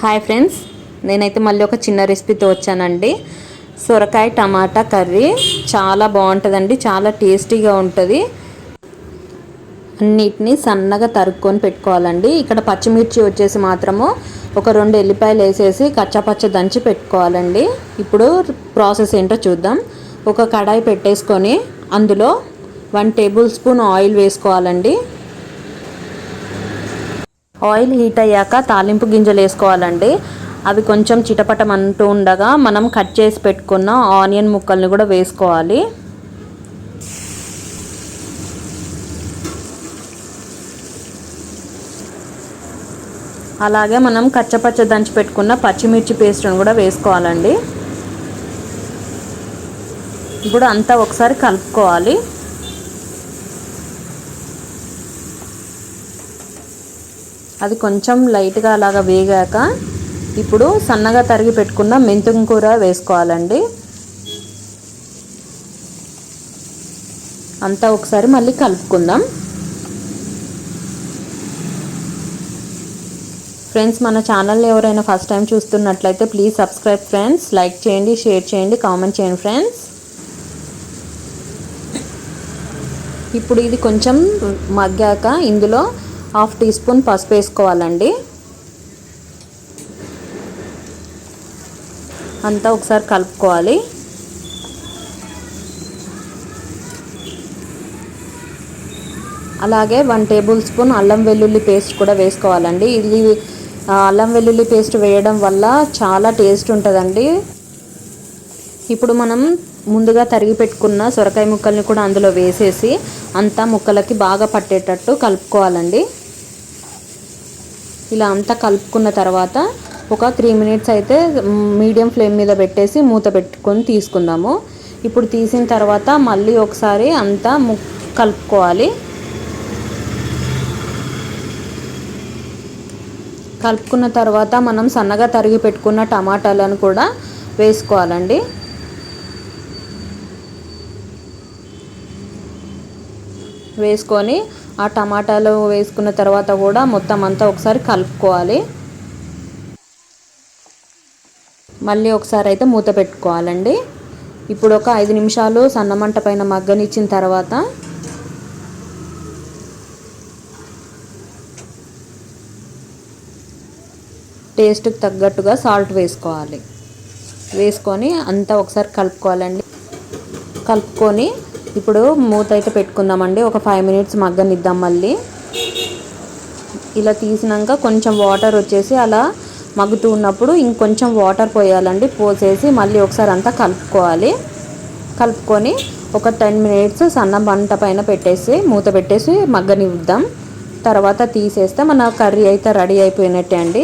Hi friends నేనైతే మళ్ళీ ఒక చిన్న రెసిపీతో వచ్చానండి. సొరకాయ టమాటా కర్రీ చాలా బాగుంటుందండి చాలా టేస్టీగా ఉంటుంది. అన్నిటిని సన్నగా తరుక్కొని పెట్టుకోవాలండి. ఇక్కడ పచ్చిమిర్చి వచ్చేసి మాత్రము ఒక రెండు ఎల్లిపాయలు వేసేసి కచ్చపచ్చ దంచి పెట్టుకోవాలండి. ఇప్పుడు ప్రాసెస్ ఏంటో చూద్దాం. ఒక కడాయి పెట్టేసుకొని అందులో వన్ టేబుల్ స్పూన్ ఆయిల్ వేసుకోవాలండి. ఆయిల్ హీట్ అయ్యాక తాలింపు గింజలు వేసుకోవాలండి. అవి కొంచెం చిటపటం అంటూ ఉండగా మనం కట్ చేసి పెట్టుకున్న ఆనియన్ ముక్కల్ని కూడా వేసుకోవాలి. అలాగే మనం కచ్చపచ్చ దంచి పెట్టుకున్న పచ్చిమిర్చి పేస్ట్ను కూడా వేసుకోవాలండి. ఇప్పుడు అంతా ఒకసారి కలుపుకోవాలి. అది కొంచెం లైట్గా అలాగా వేగాక ఇప్పుడు సన్నగా తరిగి పెట్టుకున్న మెంతుం కూర వేసుకోవాలండి. అంతా ఒకసారి మళ్ళీ కలుపుకుందాం. ఫ్రెండ్స్ మన ఛానల్ని ఎవరైనా ఫస్ట్ టైం చూస్తున్నట్లయితే ప్లీజ్ సబ్స్క్రైబ్ ఫ్రెండ్స్ లైక్ చేయండి షేర్ చేయండి కామెంట్ చేయండి ఫ్రెండ్స్. ఇప్పుడు ఇది కొంచెం మగ్గాక ఇందులో హాఫ్ టీ స్పూన్ పసుపు వేసుకోవాలండి. అంతా ఒకసారి కలుపుకోవాలి. అలాగే వన్ టేబుల్ స్పూన్ అల్లం వెల్లుల్లి పేస్ట్ కూడా వేసుకోవాలండి. ఇది అల్లం వెల్లుల్లి పేస్ట్ వేయడం వల్ల చాలా టేస్ట్ ఉంటుందండి. ఇప్పుడు మనం ముందుగా తరిగి పెట్టుకున్న సొరకాయ ముక్కల్ని కూడా అందులో వేసేసి అంతా ముక్కలకి బాగా పట్టేటట్టు కలుపుకోవాలండి. ఇలా అంతా కలుపుకున్న తర్వాత ఒక త్రీ మినిట్స్ అయితే మీడియం ఫ్లేమ్ మీద పెట్టేసి మూత పెట్టుకొని తీసుకుందాము. ఇప్పుడు తీసిన తర్వాత మళ్ళీ ఒకసారి అంతా ము కలుపుకోవాలి. కలుపుకున్న తర్వాత మనం సన్నగా తరిగి పెట్టుకున్న టమాటాలను కూడా వేసుకోవాలండి. వేసుకొని ఆ టమాటాలు వేసుకున్న తర్వాత కూడా మొత్తం అంతా ఒకసారి కలుపుకోవాలి. మళ్ళీ ఒకసారి అయితే మూత పెట్టుకోవాలండి. ఇప్పుడు ఒక ఐదు నిమిషాలు సన్నమంట పైన మగ్గనిచ్చిన తర్వాత టేస్ట్కి తగ్గట్టుగా సాల్ట్ వేసుకోవాలి. వేసుకొని అంతా ఒకసారి కలుపుకోవాలండి. కలుపుకొని ఇప్పుడు మూత అయితే పెట్టుకుందామండి. ఒక ఫైవ్ మినిట్స్ మగ్గనిద్దాం మళ్ళీ. ఇలా తీసినాక కొంచెం వాటర్ వచ్చేసి అలా మగ్గుతూ ఉన్నప్పుడు ఇంకొంచెం వాటర్ పోయాలండి. పోసేసి మళ్ళీ ఒకసారి అంతా కలుపుకోవాలి. కలుపుకొని ఒక టెన్ మినిట్స్ సన్న మంట పైన పెట్టేసి మూత పెట్టేసి మగ్గనిద్దాం. తర్వాత తీసేస్తే మన కర్రీ అయితే రెడీ అయిపోయినట్టే అండి.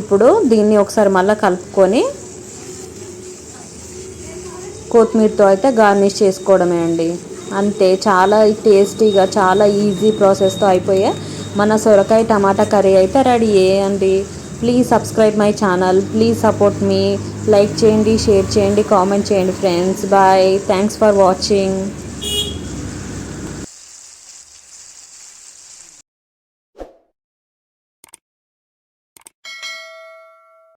ఇప్పుడు దీన్ని ఒకసారి మళ్ళీ కలుపుకొని కొత్తిమీరతో అయితే గార్నిష్ చేసుకోవడమే అండి. అంతే చాలా టేస్టీగా చాలా ఈజీ ప్రాసెస్తో అయిపోయే మన సొరకాయ టమాటా కర్రీ అయితే రెడీ అండి. Please subscribe my channel please support me like చేయండి షేర్ చేయండి కామెంట్ చేయండి friends. Bye thanks for watching.